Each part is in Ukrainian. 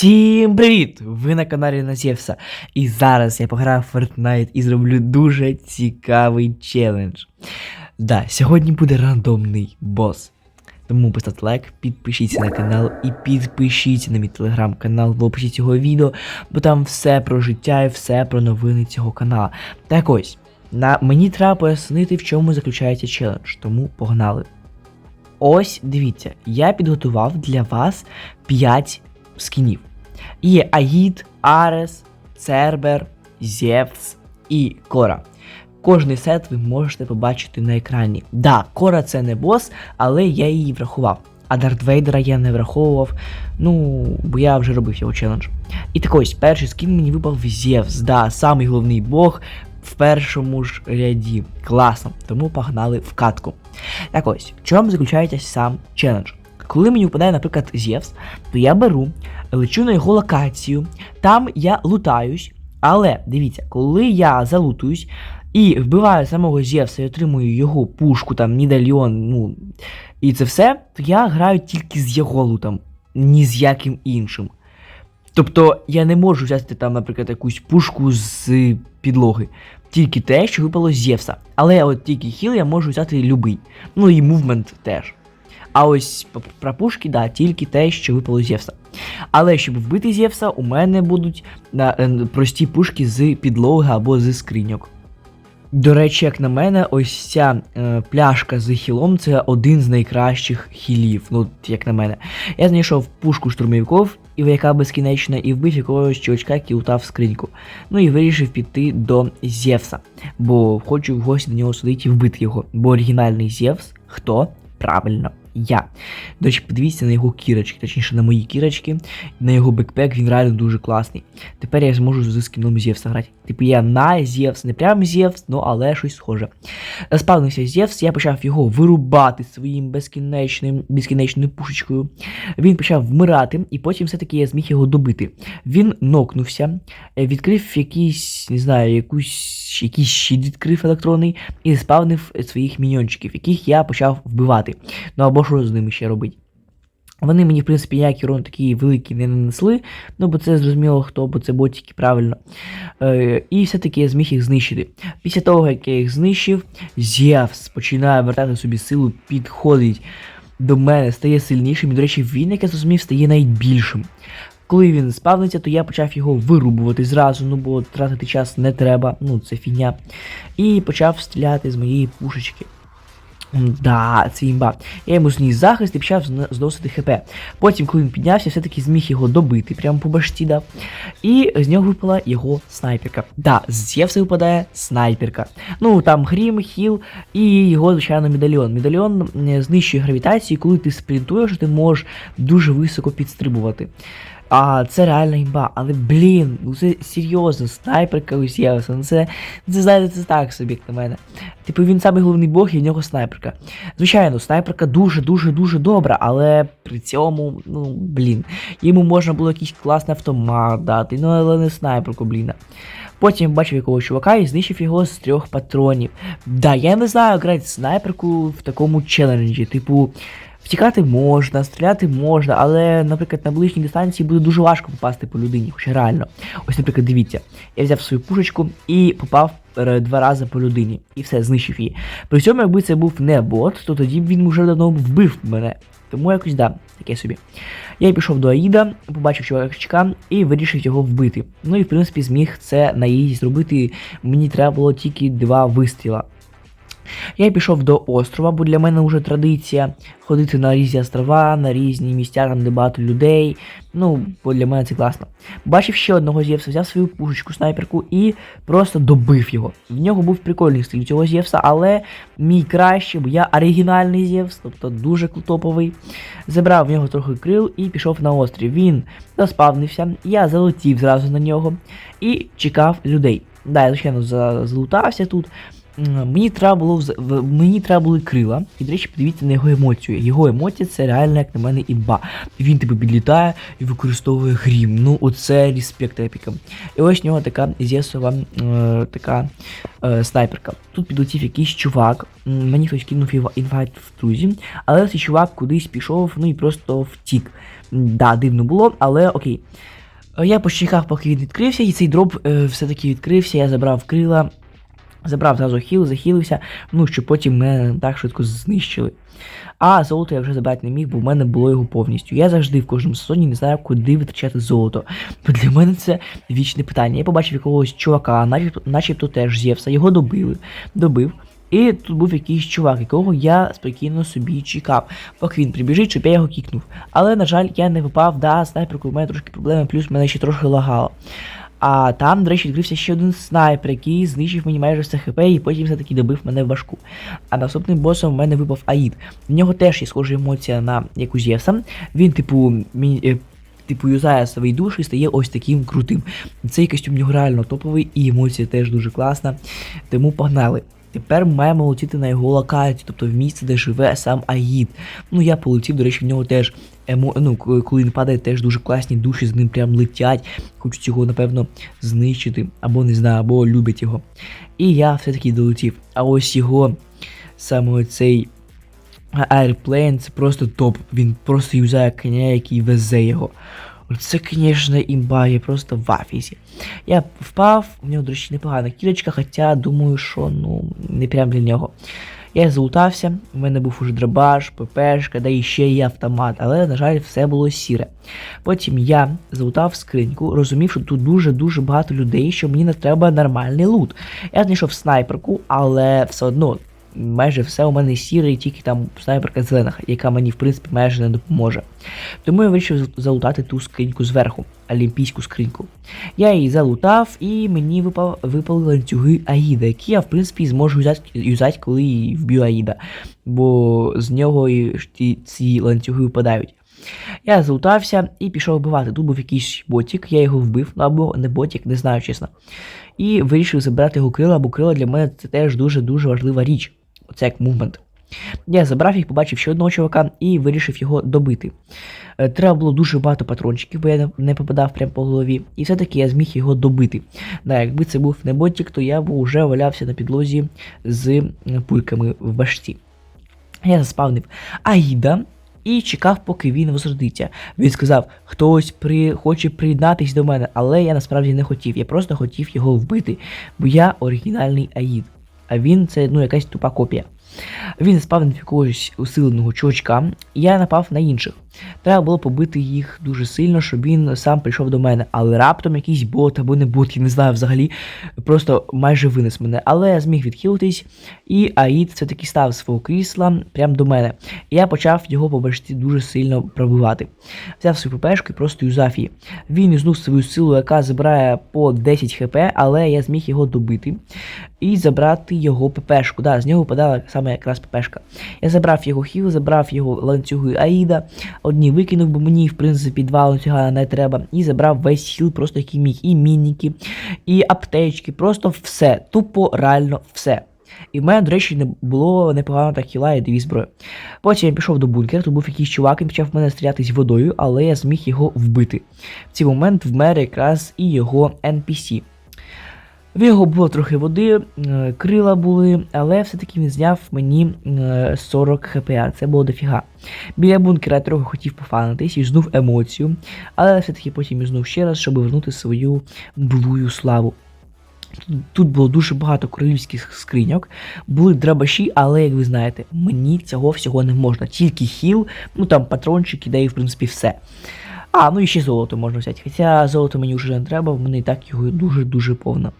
Всім привіт! Ви на каналі Назєвса. І зараз я пограю в Fortnite і зроблю дуже цікавий челендж. Да, сьогодні буде рандомний бос. Тому поставте лайк, підпишіться на канал і підпишіться на мій телеграм-канал в описі цього відео, бо там все про життя і все про новини цього каналу. Так ось, на мені треба пояснити, в чому заключається челендж, тому погнали. Ось дивіться, я підготував для вас 5 скінів. Є Аїд, Арес, Цербер, Зевс і Кора. Кожний сет ви можете побачити на екрані. Да, Кора це не бос, але я її врахував. А Дарт Вейдера я не враховував, ну, бо я вже робив його челендж. І так ось, перший скін мені випав Зевс, да, самий головний бог в першому ж ряді. Класно, тому погнали в катку. Так ось, в чому заключається сам челендж? Коли мені випадає, наприклад, Зевс, то я беру, лечу на його локацію, там я лутаюсь, але дивіться, коли я залутуюсь і вбиваю самого Зевса і отримую його пушку, там, медальйон, ну, і це все, то я граю тільки з його лутом, ні з яким іншим. Тобто я не можу взяти там, наприклад, якусь пушку з підлоги. Тільки те, що випало з Зевса. Але от тільки хіл я можу взяти любий. Ну і мувмент теж. А ось про пушки, да, тільки те, що випало з Зевса. Але щоб вбити Зевса, у мене будуть на, е, прості пушки з підлоги або з скриньок. До речі, як на мене, ось ця е, пляшка з хілом це один з найкращих хілів. Ну, як на мене. Я знайшов пушку штурмовиків, і яка безкінечна, і вбив якогось чувачка, який лутав скриньку. Ну і вирішив піти до Зевса, бо хочу в гості до нього сидіти і вбити його. Бо оригінальний Зевс хто? Правильно, я. До речі, подивіться на його кірочки, точніше на мої кірочки, на його бекпек, він реально дуже класний. Тепер я зможу з скіном Зевса грати. Типу я на Зевс, не прям Зевс, ну але щось схоже. Спавнився Зевс, я почав його вирубати своїм безкінечним, безкінечною пушечкою. Він почав вмирати, і потім все-таки я зміг його добити. Він нокнувся, е, відкрив якийсь, не знаю, якусь, якийсь щит відкрив електронний і спавнив своїх міньончиків, яких я почав вбивати. Ну або що з ними ще робити. Вони мені, в принципі, ніякий урон такий великий не нанесли, ну бо це зрозуміло хто, бо це ботики, правильно. Е, і все-таки я зміг їх знищити. Після того, як я їх знищив, Зевс починає вертати собі силу, підходить до мене, стає сильнішим, і, до речі, він, як я зрозумів, стає навіть більшим. Коли він спавниться, то я почав його вирубувати зразу, ну бо тратити час не треба, ну це фігня. І почав стріляти з моєї пушечки. Да, це імба. Я йому зніс захист і почав зносити хп. Потім, коли він піднявся, все-таки зміг його добити, прямо по башті дав. І з нього випала його снайперка. Да, з Зевса випадає снайперка. Ну там грім, хіл і його, звичайно, медальйон. Медальйон знищує гравітацію, коли ти спринтуєш, ти можеш дуже високо підстрибувати. А це реальна імба, але блін, ну це серйозно, снайперка у Зевса, ну це, це знаєте, це так собі, як на мене. Типу він самий головний бог і в нього снайперка. Звичайно, снайперка дуже-дуже дуже добра, але при цьому, ну, блін, йому можна було якийсь класний автомат дати, ну але не снайперку, блін. Потім бачив якогось чувака і знищив його з трьох патронів. Да, я не знаю грати снайперку в такому челенджі. Типу, втікати можна, стріляти можна, але, наприклад, на ближній дистанції буде дуже важко попасти по людині, хоча реально. Ось, наприклад, дивіться, я взяв свою пушечку і попав е, два рази по людині, і все, знищив її. При цьому, якби це був не бот, то тоді б він вже давно вбив мене. Тому якось да, таке собі. Я пішов до Аїда, побачив чувачка і вирішив його вбити. Ну і в принципі зміг це на її зробити. Мені треба було тільки два вистріла. Я пішов до острова, бо для мене вже традиція ходити на різні острова, на різні місця, там де багато людей. Ну, бо для мене це класно. Бачив ще одного Зевса, взяв свою пушечку, снайперку і просто добив його. В нього був прикольний стиль цього Зевса, але мій кращий, бо я оригінальний Зевс, тобто дуже топовий. Забрав в нього трохи крил і пішов на острів. Він заспавнився, я залетів зразу на нього і чекав людей. Да, я звичайно залутався тут. Мені треба було мені треба були крила. І, до речі, подивіться на його емоцію. Його емоція це реально, як на мене, імба. Він типу підлітає і використовує грім. Ну, оце респект епікам. І ось в нього така з'ясова е, така е, снайперка. Тут підлетів якийсь чувак. Мені хтось кинув інвайт в друзі, але цей чувак кудись пішов, ну і просто втік. да, дивно було, але окей. Е, Я почекав, поки він відкрився, і цей дроп е, все-таки відкрився, я забрав крила, забрав зразу хіл, захилився, ну, щоб потім мене так швидко знищили. А золото я вже забрати не міг, бо в мене було його повністю. Я завжди в кожному сезоні не знаю, куди витрачати золото. Бо для мене це вічне питання. Я побачив якогось чувака, начебто, начебто теж Зевса, його добили, добив. І тут був якийсь чувак, якого я спокійно собі чекав, поки він прибіжить, щоб я його кікнув. Але, на жаль, я не випав, да, снайперку в мене трошки проблеми, плюс мене ще трохи лагало. А там, до речі, відкрився ще один снайпер, який знищив мені майже все хп і потім все-таки добив мене в башку. А наступним босом в мене випав Аїд. В нього теж є схожа емоція на як у Зевса. Він, типу, мі... е, Типу, юзає свої душі і стає ось таким крутим. Цей костюм в нього реально топовий і емоція теж дуже класна. Тому погнали. Тепер ми маємо летіти на його локацію, тобто в місце, де живе сам Аїд. Ну я полетів, до речі, в нього теж емо... ну, коли він падає, теж дуже класні душі з ним прям летять. Хочуть його, напевно, знищити, або не знаю, або люблять його. І я все-таки долетів. А ось його саме цей Airplane це просто топ. Він просто юзає коня, який везе його. Це, звісно, імба, я просто в афісі. Я впав, у нього, до речі, непогана кілечка, хоча думаю, що ну, не прям для нього. Я залутався, у мене був уже драбаш, ППшка, да і ще є автомат, але, на жаль, все було сіре. Потім я залутав скриньку, розумів, що тут дуже-дуже багато людей, що мені не треба нормальний лут. Я знайшов снайперку, але все одно майже все у мене сіре, і тільки там снайперка зелена, яка мені в принципі майже не допоможе. Тому я вирішив залутати ту скриньку зверху, олімпійську скриньку. Я її залутав, і мені випав, випали ланцюги Аїда, які я в принципі зможу юзати, коли вб'ю Аїда, бо з нього і ці ланцюги випадають. Я залутався і пішов вбивати. Тут був якийсь ботик, я його вбив, ну або не ботик, не знаю чесно. І вирішив забрати його крила, бо крила для мене це теж дуже-дуже важлива річ. Оце як мувмент. Я забрав їх, побачив ще одного чувака і вирішив його добити. Е, Треба було дуже багато патрончиків, бо я не- попадав прямо по голові, і все-таки я зміг його добити. Да, якби це був не то я б вже валявся на підлозі з пульками в башці. Я заспавнив Аїда і чекав, поки він возродиться. Він сказав, хтось при... хоче приєднатись до мене, але я насправді не хотів. Я просто хотів його вбити, бо я оригінальний Аїд. А він це ну якась тупа копія. Він заспавнив якогось усиленого чувачка, і я напав на інших. Треба було побити їх дуже сильно, щоб він сам прийшов до мене. Але раптом якийсь бот або не бот, я не знаю взагалі, просто майже винес мене. Але я зміг відхилитись, і Аїд все-таки став свого крісла прямо до мене. І я почав його по башці дуже сильно пробивати. Взяв свою ППшку і просто юзав її. Він юзнув свою силу, яка забирає по 10 хп, але я зміг його добити і забрати його ППшку. Да, з нього випадала саме якраз ППшка. Я забрав його хіл, забрав його ланцюги Аїда, одні викинув, бо мені, в принципі, два ланцюга не треба. І забрав весь хіл, просто який міг. І мініки, і аптечки, просто все. Тупо реально все. І в мене, до речі, не було непогано так хіла і дві зброї. Потім я пішов до бункера, тут був якийсь чувак, він почав в мене стрілятись водою, але я зміг його вбити. В цей момент вмер якраз і його NPC. В його було трохи води, е, крила були, але все-таки він зняв мені е, 40 хп, це було дофіга. Біля бункера я трохи хотів пофанитись, юзнув емоцію, але все-таки потім юзнув ще раз, щоб вернути свою былую славу. Тут- було дуже багато королівських скриньок, були драбаші, але як ви знаєте, мені цього всього не можна. Тільки хіл, ну там патрончики, де і в принципі все. А, ну і ще золото можна взяти. Хоча золото мені вже не треба, в мене і так його дуже-дуже повно.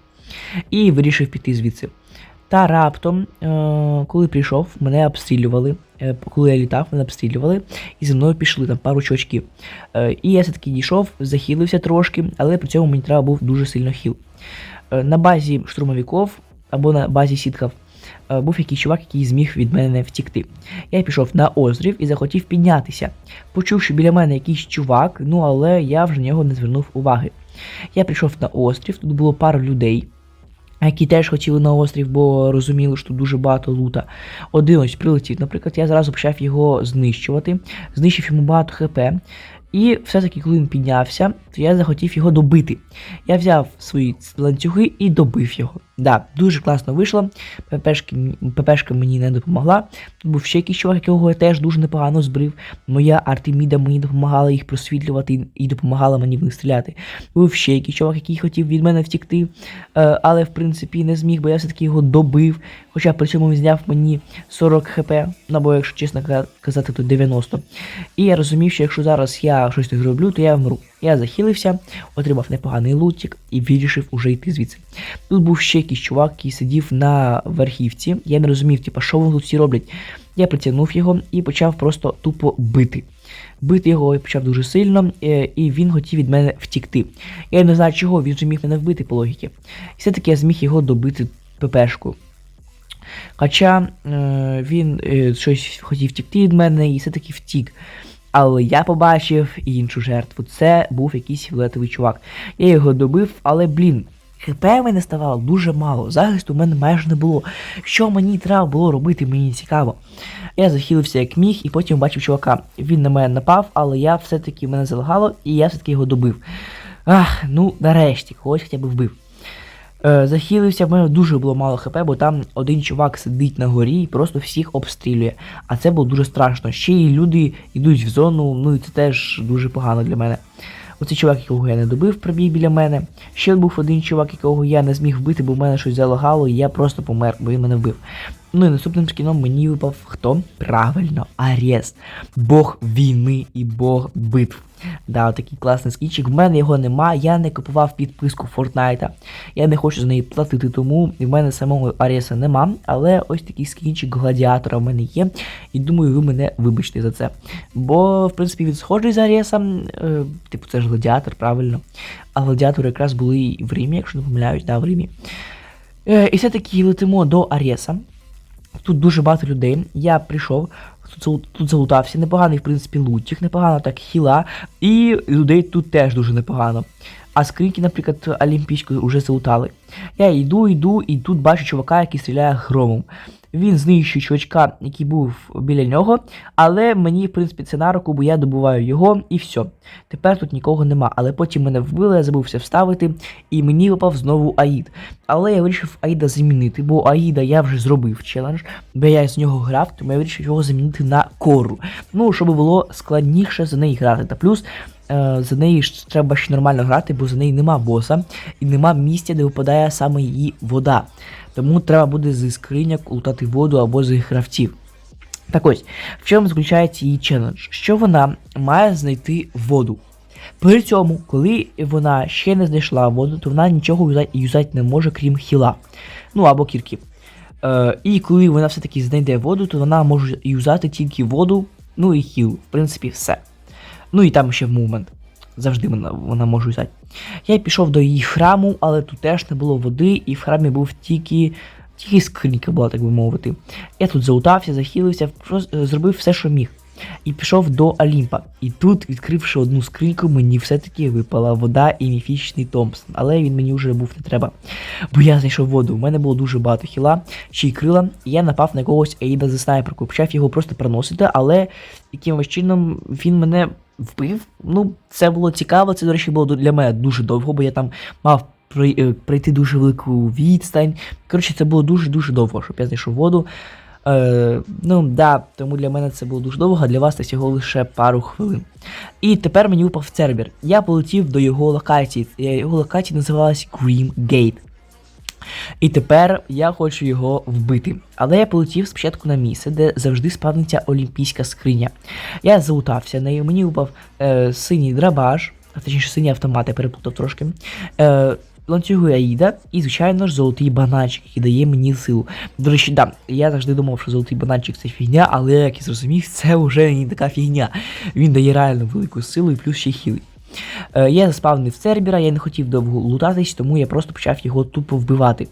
І вирішив піти звідси. Та раптом, е- коли прийшов, мене обстрілювали. Е, коли я літав, мене обстрілювали, і за мною пішли там пару чувачків. Е, і я все-таки дійшов, захилився трошки, але при цьому мені треба був дуже сильно хіл. На базі штурмовиків або на базі сітків був якийсь чувак, який зміг від мене втікти. Я пішов на острів і захотів піднятися. Почув, що біля мене якийсь чувак, ну але я вже на нього не звернув уваги. Я прийшов на острів, тут було пару людей. Які теж хотіли на острів, бо розуміли, що дуже багато лута. Один ось прилетів, наприклад, я зразу почав його знищувати, знищив йому багато хп. І все-таки, коли він піднявся, то я захотів його добити. Я взяв свої ланцюги і добив його. Да, дуже класно вийшло. ППшки, ППшка мені не допомогла. Тут був ще якийсь чувак, якого я теж дуже непогано збрив. Моя Артеміда мені допомагала їх просвітлювати і- і допомагала мені в них стріляти. Був ще якийсь чувак, який хотів від мене втікти, е, але в принципі не зміг, бо я все-таки його добив. Хоча при цьому він зняв мені 40 хп, або, якщо чесно казати, то 90. І я розумів, що якщо зараз я щось не зроблю, то я вмру. Я захилився, отримав непоганий лутик і вирішив уже йти звідси. Тут був ще якийсь чувак, який сидів на верхівці. Я не розумів, типа, що вони тут всі роблять. Я притягнув його і почав просто тупо бити. Бити його я почав дуже сильно, е, і він хотів від мене втікти. Я не знаю чого, він же міг мене вбити по логіки. І все-таки я зміг його добити ППшку. Хоча е, він е, щось хотів втікти від мене і все-таки втік. Але я побачив іншу жертву. Це був якийсь фіолетовий чувак. Я його добив, але блін. ХП в мене ставало дуже мало, захисту в мене майже не було. Що мені треба було робити, мені цікаво. Я захилився як міг, і потім бачив чувака. Він на мене напав, але я все-таки мене залагало, і я все-таки його добив. Ах, ну нарешті, когось хоча б вбив. Е, захилився, в мене дуже було мало хп, бо там один чувак сидить на горі і просто всіх обстрілює. А це було дуже страшно. Ще й люди йдуть в зону, ну і це теж дуже погано для мене. Оцей чувак, якого я не добив, прибіг біля мене. Ще був один чувак, якого я не зміг вбити, бо в мене щось залагало, і я просто помер, бо він мене вбив. Ну і наступним скіном мені випав хто? Правильно, Арес. Бог війни і Бог битв. Да, такий класний скінчик. В мене його нема, я не купував підписку Фортнайта. Я не хочу за неї платити, тому в мене самого Аріса нема. Але ось такий скінчик гладіатора в мене є. І думаю, ви мене вибачте за це. Бо, в принципі, він схожий з Аріасом. Е, типу, це ж гладіатор, правильно. А гладіатори якраз були і в Римі, якщо не помиляюсь, да, в Римі. Е, і все-таки летимо до Аріса. Тут дуже багато людей. Я прийшов, тут, залутався. Непоганий, в принципі, лутчик, непогано так хіла. І людей тут теж дуже непогано. А скриньки, наприклад, олімпійської вже залутали. Я йду, йду, і тут бачу чувака, який стріляє громом. Він знищує чувачка, який був біля нього, але мені, в принципі, це на руку, бо я добуваю його і все. Тепер тут нікого нема. Але потім мене вбили, я забувся вставити, і мені випав знову Аїд. Але я вирішив Аїда замінити, бо Аїда я вже зробив челендж, бо я з нього грав, тому я вирішив його замінити на кору. Ну, щоб було складніше за неї грати. Та плюс е, за неї ж треба ще нормально грати, бо за неї нема боса і нема місця, де випадає саме її вода. Тому треба буде зі скриняк лутати воду або з гравців. Так ось, в чому заключається її челендж? Що вона має знайти воду. При цьому, коли вона ще не знайшла воду, то вона нічого юзати, юзати не може, крім хіла. Ну або кірки. Е, і коли вона все-таки знайде воду, то вона може юзати тільки воду, ну і хіл. В принципі, все. Ну і там ще в мувмент. Завжди вона, вона може взяти. Я пішов до її храму, але тут теж не було води, і в храмі був тільки. Тільки скринька була, так би мовити. Я тут заутався, захилився, е, зробив все, що міг. І пішов до Олімпа. І тут, відкривши одну скриньку, мені все-таки випала вода і міфічний Томпсон. Але він мені вже був не треба. Бо я знайшов воду. У мене було дуже багато хіла, ще й крила, і я напав на якогось Ейда за снайперку. Почав його просто проносити, але якимось чином він мене вбив. Ну, це було цікаво. Це, до речі, було для мене дуже довго, бо я там мав е, пройти дуже велику відстань. Коротше, це було дуже-дуже довго, щоб я знайшов воду. Е, ну, да, тому для мене це було дуже довго, а для вас це всього лише пару хвилин. І тепер мені випав Цербер. Я полетів до його локації. Е, Його локація називалась Grim Gate. І тепер я хочу його вбити. Але я полетів спочатку на місце, де завжди спавниться олімпійська скриня. Я залутався нею, мені випав е, синій драбаш, а точніше синій автомат, я переплутав трошки. Е, ланцюги Аїда і, звичайно ж, золотий бананчик, який дає мені силу. До речі, да, я завжди думав, що золотий бананчик це фігня, але як я зрозумів, це вже не така фігня. Він дає реально велику силу і плюс ще хілий. Е, я заспавнив Цербіра, я не хотів довго лутатись, тому я просто почав його тупо вбивати.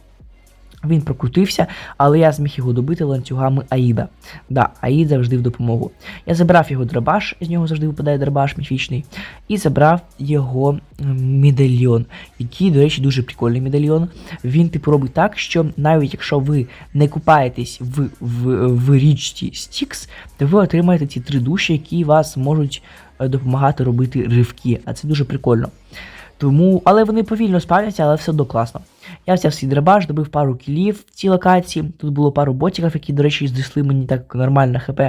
Він прокрутився, але я зміг його добити ланцюгами Аїда. Да, Аїд завжди в допомогу. Я забрав його драбаш, з нього завжди випадає драбаш міфічний, і забрав його медальйон, який, до речі, дуже прикольний медальйон. Він типу робить так, що навіть якщо ви не купаєтесь в, в, в річці Стікс, то ви отримаєте ці три душі, які вас можуть е, допомагати робити ривки. А це дуже прикольно. Тому, але вони повільно спавняться, але все одно класно. Я взяв свій драбаш, добив пару кілів в цій локації. Тут було пару ботиків, які, до речі, знесли мені так нормально хп.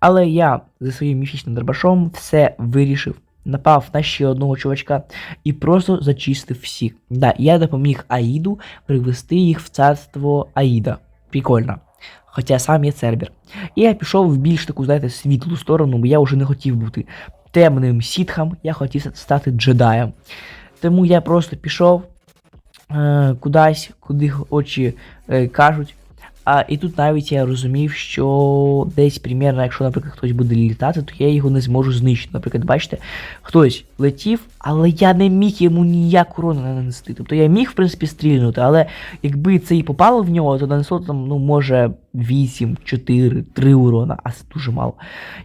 Але я зі своїм міфічним дробашом все вирішив. Напав на ще одного чувачка і просто зачистив всіх. Да, я допоміг Аїду привести їх в царство Аїда. Прикольно. Хоча сам є цербер. І я пішов в більш таку, знаєте, світлу сторону, бо я вже не хотів бути темним сітхам, я хотів стати джедаєм. Тому я просто пішов е, кудись, куди очі е, кажуть. А, і тут навіть я розумів, що десь примірно, якщо, наприклад, хтось буде літати, то я його не зможу знищити. Наприклад, бачите, хтось летів, але я не міг йому ніяк урону нанести. Тобто я міг, в принципі, стрільнути, але якби це і попало в нього, то нанесло там, ну, може, 8, 4, 3 урона, а це дуже мало.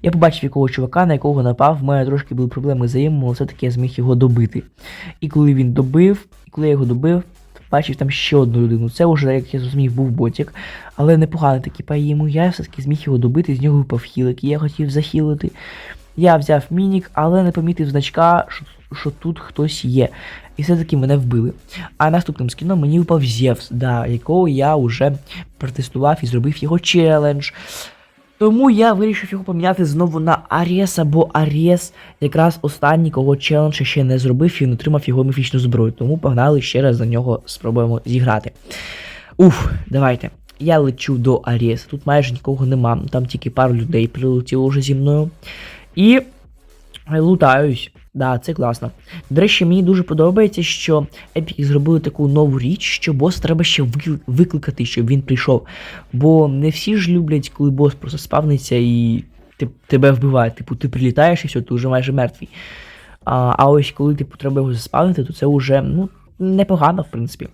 Я побачив якого чувака, на якого напав, в мене трошки були проблеми з аїмом, але все-таки я зміг його добити. І коли він добив, і коли я його добив, бачив там ще одну людину. Це вже, як я зрозумів, був ботик, але непоганий такий по йому. Я все-таки зміг його добити, з нього випав хіл, який я хотів захилити. Я взяв мінік, але не помітив значка, що тут хтось є. І все-таки мене вбили. А наступним скіном мені впав Зевс, да, якого я вже протестував і зробив його челендж. Тому я вирішив його поміняти знову на Аріса, бо Аріс якраз останній, кого челендж ще не зробив, і він отримав його міфічну зброю. Тому погнали ще раз за нього спробуємо зіграти. Уф, давайте. Я лечу до Аріса. Тут майже нікого нема. Там тільки пару людей прилетіло вже зі мною. І лутаюсь. Да, це класно. До речі, мені дуже подобається, що епіки зробили таку нову річ, що бос треба ще викликати, щоб він прийшов. Бо не всі ж люблять, коли бос просто спавниться і ти, тебе вбиває. Типу, ти прилітаєш і все, ти вже майже мертвий. А, а ось коли типу, треба його заспавнити, то це вже ну, непогано, в принципі.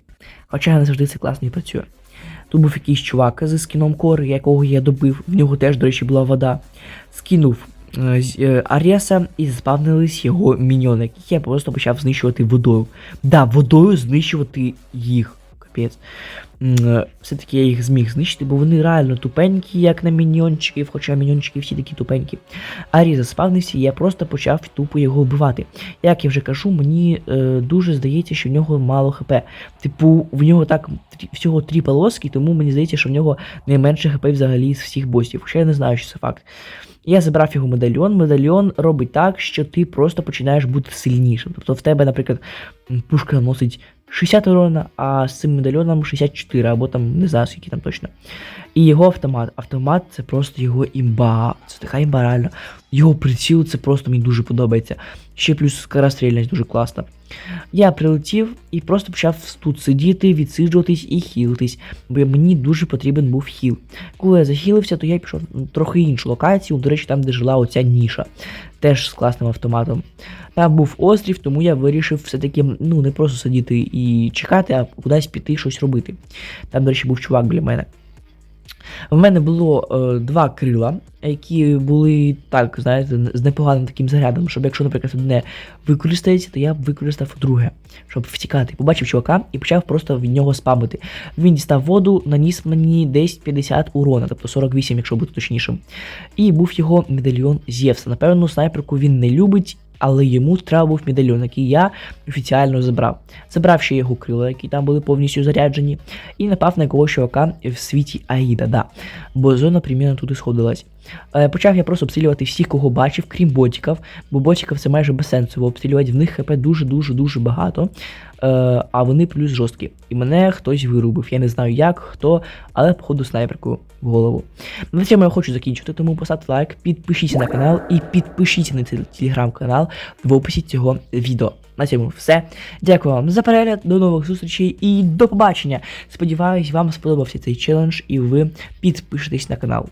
Хоча не завжди це класно і працює. Тут був якийсь чувак зі скіном кори, якого я добив. В нього теж, до речі, була вода. Скинув Аріаса і збавнились його міньони, яких я просто почав знищувати водою. Да, водою знищувати їх. Капець. Е, Все-таки я їх зміг знищити, бо вони реально тупенькі, як на міньйончиків, хоча міньйончики всі такі тупенькі. Арі заспавнився, і я просто почав тупо його вбивати. Як я вже кажу, мені е, дуже здається, що в нього мало хп. Типу, в нього так всього три полоски, тому мені здається, що в нього найменше хп взагалі з всіх босів. Хоча я не знаю, що це факт. Я забрав його медальйон. Медальйон робить так, що ти просто починаєш бути сильнішим. Тобто в тебе, наприклад, пушка наносить 60 урона, а з цим медальйоном 64, або там не знаю, скільки там точно. І його автомат. Автомат це просто його імба. Це така імба реально. Його приціл це просто мені дуже подобається. Ще плюс скорострільність дуже класна. Я прилетів і просто почав тут сидіти, відсиджуватись і хілитись, бо мені дуже потрібен був хіл. Коли я захилився, то я пішов трохи іншу локацію, до речі, там, де жила оця ніша, теж з класним автоматом. Там був острів, тому я вирішив все-таки ну, не просто сидіти і чекати, а кудись піти щось робити. Там, до речі, був чувак біля мене. В мене було е, два крила, які були так, знаєте, з непоганим таким зарядом, щоб якщо, наприклад, одне використається, то я б використав друге, щоб втікати. Побачив чувака і почав просто від нього спамити. Він дістав воду, наніс мені десь 50 урона, тобто 48, якщо бути точнішим. І був його медальйон Зевса. Напевно, снайперку він не любить. Але йому треба був медальйон, який я офіціально забрав. Забрав ще його крила, які там були повністю заряджені, і напав на якогось чувака в світі Аїда, да. Бо зона примірно тут і сходилась. Е, почав я просто обстрілювати всіх, кого бачив, крім ботіків, бо ботіків це майже безсенсово обстрілювати, в них хп дуже-дуже-дуже багато, е, а вони плюс жорсткі. І мене хтось вирубив. Я не знаю як, хто, але походу снайперку в голову. На цьому я хочу закінчити, тому поставте лайк, підпишіться на канал і підпишіться на телеграм-канал в описі цього відео. На цьому все. Дякую вам за перегляд, до нових зустрічей і до побачення. Сподіваюсь, вам сподобався цей челендж і ви підпишетесь на канал.